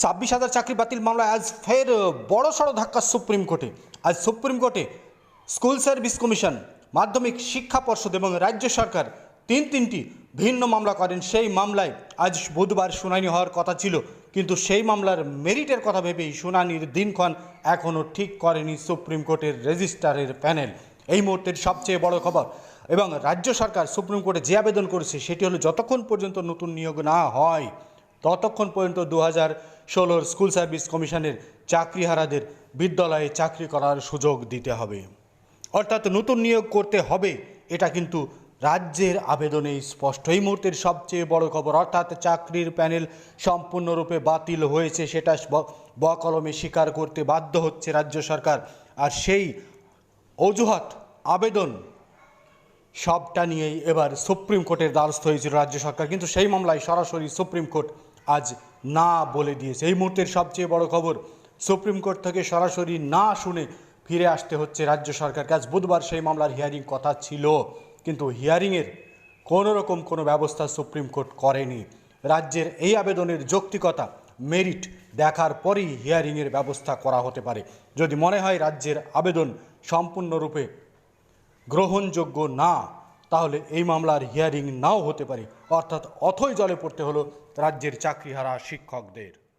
ছাব্বিশ হাজার চাকরি বাতিল মামলায় আজ ফের বড় সড় ধাক্কা সুপ্রিম কোর্টে। আজ সুপ্রিম কোর্টে স্কুল সার্ভিস কমিশন, মাধ্যমিক শিক্ষা পর্ষদ এবং রাজ্য সরকার তিন তিনটি ভিন্ন মামলা করেন। সেই মামলায় আজ বুধবার শুনানি হওয়ার কথা ছিল, কিন্তু সেই মামলার মেরিটের কথা ভেবেই শুনানির দিনক্ষণ এখনও ঠিক করেনি সুপ্রিম কোর্টের রেজিস্ট্রারের প্যানেল। এই মুহূর্তের সবচেয়ে বড় খবর এবং রাজ্য সরকার সুপ্রিম কোর্টে যে আবেদন করেছে, সেটি হলো যতক্ষণ পর্যন্ত নতুন নিয়োগ না হয়, ততক্ষণ পর্যন্ত দু হাজার ষোলোর স্কুল সার্ভিস কমিশনের চাকরিহারাদের বিদ্যালয়ে চাকরি করার সুযোগ দিতে হবে। অর্থাৎ নতুন নিয়োগ করতে হবে, এটা কিন্তু রাজ্যের আবেদনে স্পষ্ট। এই মুহূর্তের সবচেয়ে বড় খবর, অর্থাৎ চাকরির প্যানেল সম্পূর্ণরূপে বাতিল হয়েছে, সেটা বকলমে স্বীকার করতে বাধ্য হচ্ছে রাজ্য সরকার। আর সেই অজুহাত, আবেদন, সবটা নিয়েই এবার সুপ্রিম কোর্টের দ্বারস্থ হয়েছিল রাজ্য সরকার। কিন্তু সেই মামলায় সরাসরি সুপ্রিম কোর্ট আজ না বলে দিয়েছে। এই মুহূর্তের সবচেয়ে বড় খবর, সুপ্রিম কোর্ট থেকে সরাসরি না শুনে ফিরে আসতে হচ্ছে রাজ্য সরকারকে। আজ বুধবার সেই মামলার হিয়ারিং কথা ছিল, কিন্তু হিয়ারিংয়ের কোনো রকম কোনো ব্যবস্থা সুপ্রিম কোর্ট করেনি। রাজ্যের এই আবেদনের যৌক্তিকতা মেরিট দেখার পরেই হিয়ারিংয়ের ব্যবস্থা করা হতে পারে। যদি মনে হয় রাজ্যের আবেদন সম্পূর্ণরূপে গ্রহণযোগ্য না তাহলে এই মামলার হিয়ারিং নাও হতে পারে। অর্থাৎ অথই জলে পড়তে হলো রাজ্যের চাকরিহারা শিক্ষকদের।